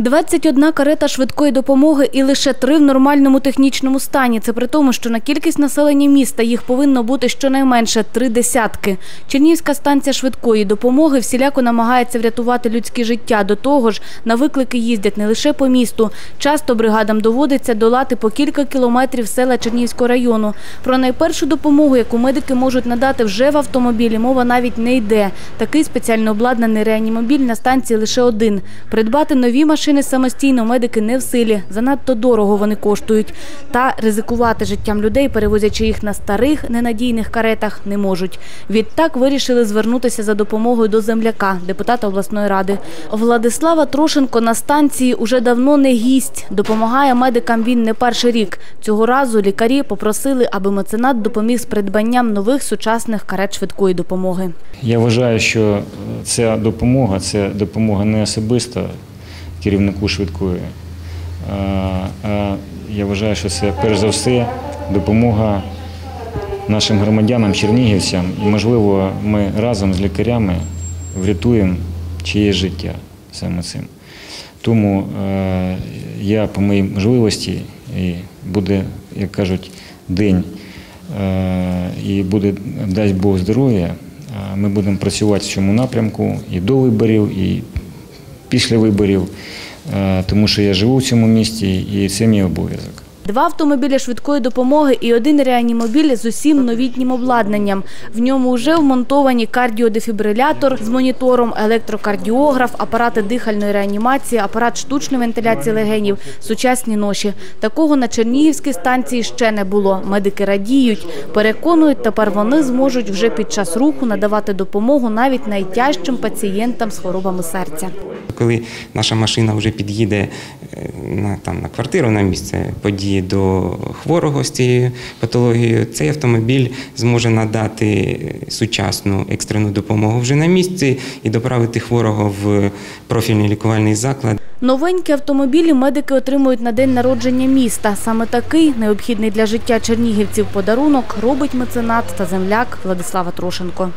21 карета швидкої допомоги і лише три в нормальному технічному стані. Це при тому, що на кількість населення міста їх повинно бути щонайменше три десятки. Чернігівська станція швидкої допомоги всіляко намагається врятувати людське життя. До того ж, на виклики їздять не лише по місту. Часто бригадам доводиться долати по кілька кілометрів села Чернігівського району. Про найпершу допомогу, яку медики можуть надати вже в автомобілі, мова навіть не йде. Такий спеціально обладнаний реанімобіль на станції лише один. Придбати нові машини самостійно медики не в силі. Занадто дорого вони коштують. Та ризикувати життям людей, перевозячи їх на старих, ненадійних каретах, не можуть. Відтак вирішили звернутися за допомогою до земляка, депутата обласної ради. Владислава Трошенко на станції уже давно не гість. Допомагає медикам він не перший рік. Цього разу лікарі попросили, аби меценат допоміг з придбанням нових сучасних карет швидкої допомоги. Я вважаю, що ця допомога це допомога не особисто керівнику швидкої. а- А я вважаю, що це перш за все допомога нашим громадянам, чернігівцям. І, можливо, ми разом з лікарями врятуємо чиєсь життя саме цим. Тому е, я по моїй можливості і буде, як кажуть, день е, і буде, дасть Бог здоров'я. е, Ми будемо працювати в цьому напрямку і до виборів, і після виборів, е, тому що я живу в цьому місті і це мій обов'язок. Два автомобілі швидкої допомоги і один реанімобіль з усім новітнім обладнанням. В ньому вже вмонтовані кардіодефібрилятор з монітором, електрокардіограф, апарати дихальної реанімації, апарат штучної вентиляції легенів, сучасні ноші. Такого на Чернігівській станції ще не було. Медики радіють, переконують, тепер вони зможуть вже під час руху надавати допомогу навіть найтяжчим пацієнтам з хворобами серця. Коли наша машина вже під'їде е, на, там, на квартиру, на місце події до хворого з цією патологією, цей автомобіль зможе надати сучасну екстрену допомогу вже на місці і доправити хворого в профільний лікувальний заклад. Новенькі автомобілі медики отримують на день народження міста. Саме такий необхідний для життя чернігівців подарунок робить меценат та земляк Владислава Трошенко.